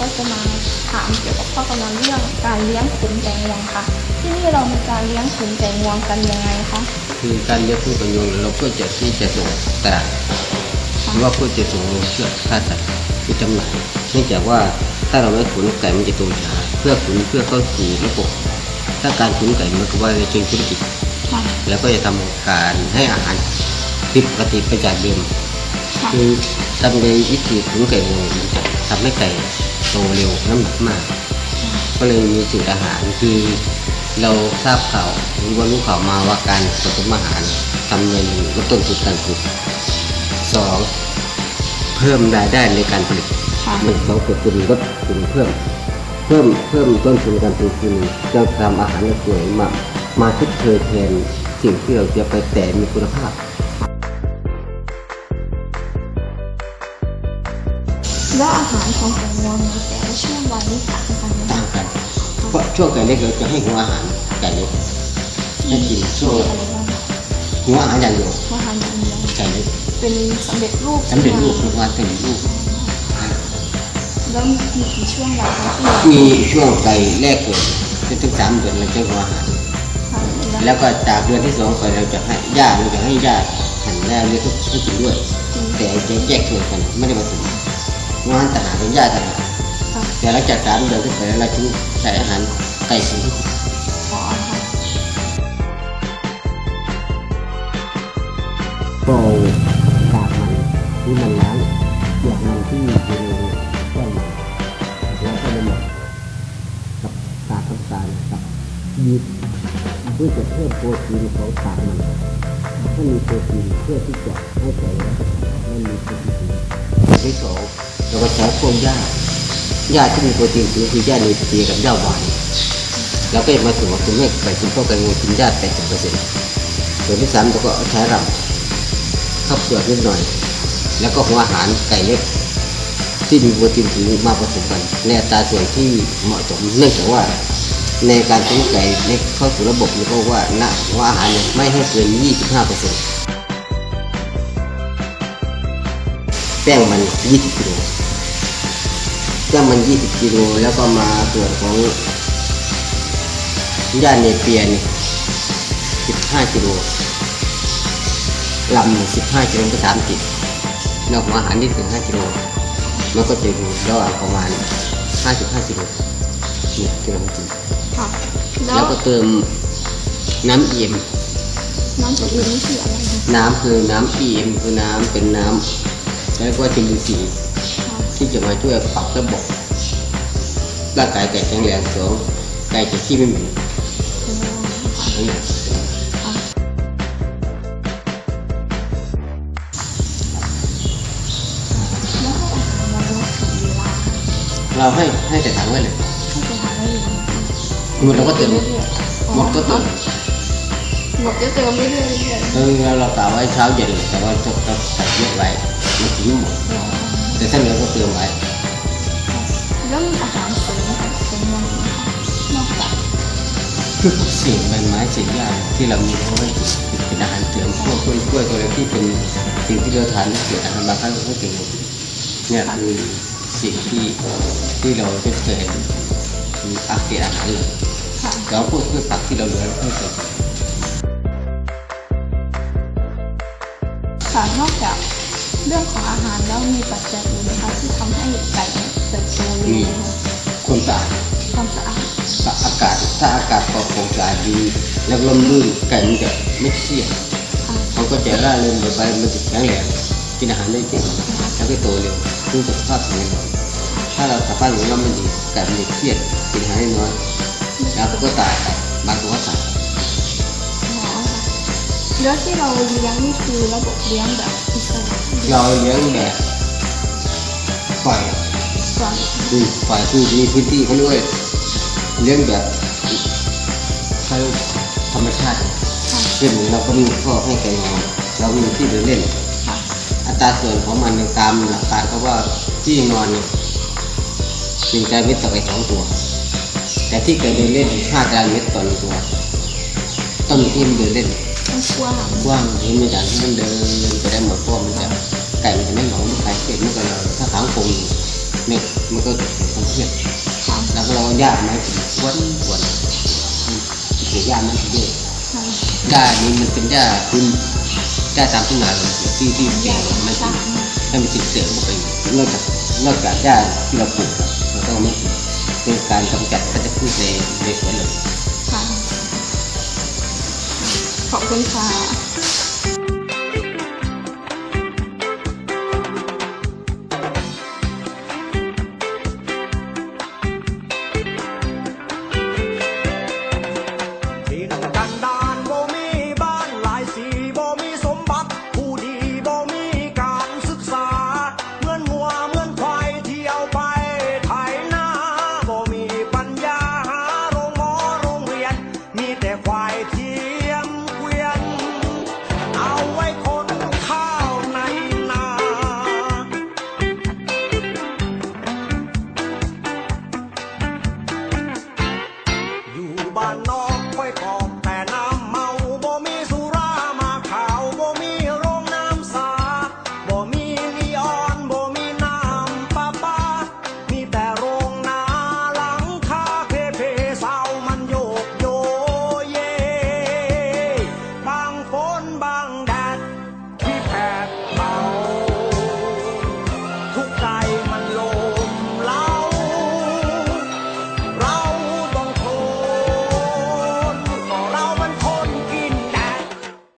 ก็จะมาถามเกี่ยวกับข้อกำลังเรื่องการเลี้ยงขุนไก่งวงค่ะ ที่นี่เรามีการเลี้ยงขุนไก่งวงกันยังไงคะคือการเลี้ยงผู้กังวลเราเพื่อจะที่จะส่งตลาดหรือว่าเพื่อจะส่งลงเชือดฆ่าสัตว์เพื่อจำหน่ายเนื่องจากว่าถ้าเราไม่ขุนไก่มันจะโตช้าเพื่อขุนเพื่อเข้าสู่ระบบถ้าการขุนไก่มันก็ว่าในเชิงธุรกิจค่ะแล้วก็จะทำการให้อาหารผิดปกติไปจากเดิมค่ะคือ ทำในวิธีขุนไก่งวงมันจะทำให้ไก่โตเร็วน้ำหนักมาก ก็เลยมีสูตรอาหารคือเราทราบข่าวหรือว่ารู้ข่าวมาว่าการผสมอาหารทำเงินลดต้นทุนการผลิตสองเพิ่มรายได้ในการผลิตหนึ่งสองคือคุณลดคุณเพิ่ม เพิ่มเพิ่มต้นทุนการผลิตคือจะทำอาหารสวยมามาทดเชยแทนสิ่งที่เราจะไปแต่มีคุณภาพ แล้วอาหารของไก่งวงในแต่ละช่วงวัยนี่ต่างกันไหมต่างกันเพราะช่วงไก่เล็กเราจะให้หัวอาหารไก่เล็กให้กินช่วงอะไรบ้างคะหัวอาหารอย่างเดียวอาหารอย่างเดียวไก่เล็กเป็นสำเร็จรูปสำเร็จรูปหัวสำเร็จรูปแล้วมีกี่ช่วงวัยคะที่เรามีช่วงไก่แรกเกิดจนถึงสามเดือนเราจะหัวอาหารทำแล้วก็จากเดือนที่สองไปเราจะให้ญาติเราจะให้ญาติหั่นแรกเลี้ยงให้กินด้วย แต่จะแยกส่วนกันไม่ได้ผสม งานต่างหากเป็นญาติต่างหากค่ะแต่หลังจากสามเดือนขึ้นไปแล้วเราจึงใส่อาหารไก่สีให้กินขอค่ะโปรกากมันที่มันล้างเปลือกมันที่อยู่ในแก้มมันแล้วก็เลยหมดกับกากน้ำตาลกับ ยีสต์เพื่อจะเพิ่มโปรตีนของกากมันให้มีโปรตีนเพื่อที่จะให้ไก่รับประทานมีโปรตีนที่สองเราก็ใช้พวกหญ้าหญ้าที่มีโปรตีนสูงคือหญ้าเนเปียกับหญ้าหวานแล้วก็มาถึงว่าคุณแม่ไก่กินพวกกันงูกินหญ้าแปดสิบเปอร์เซ็นต์ส่วนที่สามเราก็ใช้รำข้าวเปลือกนิดหน่อย แล้วก็หัวอาหารไก่เล็กที่มีโปรตีนสูงมาผสมกันในอัตราส่วนที่เหมาะสมเนื่องจากว่า ในการใช้ไก่เล็กเข้าสู่ระบบนี่ก็ว่าณหัวอาหารเนี่ยไม่ให้เกิน 25เปอร์เซ็นต์แป้งมัน 20กิโลแป้งมัน 20กิโลแล้วก็มาส่วนของย่าเนเปียน15กิโลลำหนึ่งสิบห้ากิโลก็สามสิบนอกของอาหารที่ถึงห้ากิโลมันก็จะอยู่ระหว่างประมาณห้าสิบห้ากิโลนี่กิโลจริง ค่ะ แล้แล้ววก็เติมน้ำเอี่ยม น้ำตัวอื่นนี่คืออะไรคะน้ำคือน้ำเอี่ยมคือน้ำเป็นน้ำแล้วก็จุลินทรีย์ที่จะมาช่วยปรับระบบร่างกายไก่แข็งแรงสองไก่จะขี้ไม่เหม็นนี่แล้วให้อาหารวันละกี่เวลาเราให้ให้แต่ถังไว้เลย มดเราก็เติมหมดก็เติมหมดก็เติมเรื่อยๆเรื่อยเออเราเรากะไว้เช้าเย็นแต่ว่าจะจะใส่เยอะไว้มันถึงหมดๆแต่ถ้าเหลือก็เติมไว้แล้วมีอาหารเสริมกับเป็นยังไงคะนอกจากคือพวกสิ่งใบไม้สิ่งหญ้าที่เรามีเอาไว้เป็นอาหารเสริมพวกกล้วยกล้วยตัวเล็กที่เป็นสิ่งที่เราทานเกิดอาหารบางครั้งก็กินหมดเนี่ยคือสิ่งที่ที่เราจะเคยเห็นคืออาเกตอาหารเลย ค่ะแล้วพวกพืชผักที่เราเหลือก็จะค่ะนอกจากเรื่องของอาหารแล้วมีปัจจัยอื่นไหมคะที่ทำให้ไก่เนี่ยเติบโตเร็วไหมคะคนสะอาดความสะอาดอากาศถ้าอากาศปลอดโปร่งสะอาดดีแล้วลมลื่นไก่มันจะไม่เครียดค่ะมันก็จะร่าเริงไปมันจะแข็งแรงกินอาหารได้เก่งแล้วก็โตเร็วคือสุขภาพแข็งแรงถ้าเราสภาพของเราไม่ดีไก่มันจะเครียดกินอาหารได้น้อย แล้วก็ตายไปบางตัวก็ตายแล้วที่เราเลี้ยงนี่คือระบบเลี้ยงแบบอิสระเราเลี้ยงแบบปล่อยก่อนคือปล่อยคือมีพื้นที่เขาด้วยเลี้ยงแบบเขาธรรมชาติค่ะเช่นเราก็มีข้อให้ไก่นอนเรามีที่เดินเล่น อัตราส่วนของมันในตามหลักการเขาว่าที่นอนเนี่ยหนึ่งตารางเมตรต่อไก่สองตัว แต่ที่ไก่เดินเล่นห้าตารางเมตรต่อหนึ่งตัว ต้องมีที่มันเดินเล่นต้องกว้างกว้างที่มันอย่างที่มันเดินไปได้หมดเพราะมันจะไก่มันจะไม่เหงาไม่ใครเกิดเมื่อก่อนเราถ้าขังคงเนี่ยมันก็จะเป็นความเครียดค่ะแล้วก็เราหญ้าไม้วนวนเกี่ยวหญ้ามันเยอะค่ะหญ้านี้มันเป็นหญ้าพื้นหญ้าตามทุ่งนาเลยที่ที่เกี่ยวมันค่ะให้มันติดเสือเข้าไปนอกจากนอกจากหญ้าที่เราปลูกอะเราต้องไม่ติดเป็นการกำจัดพันธุ์พืช ในในสวนเลยค่ะขอบคุณค่ะ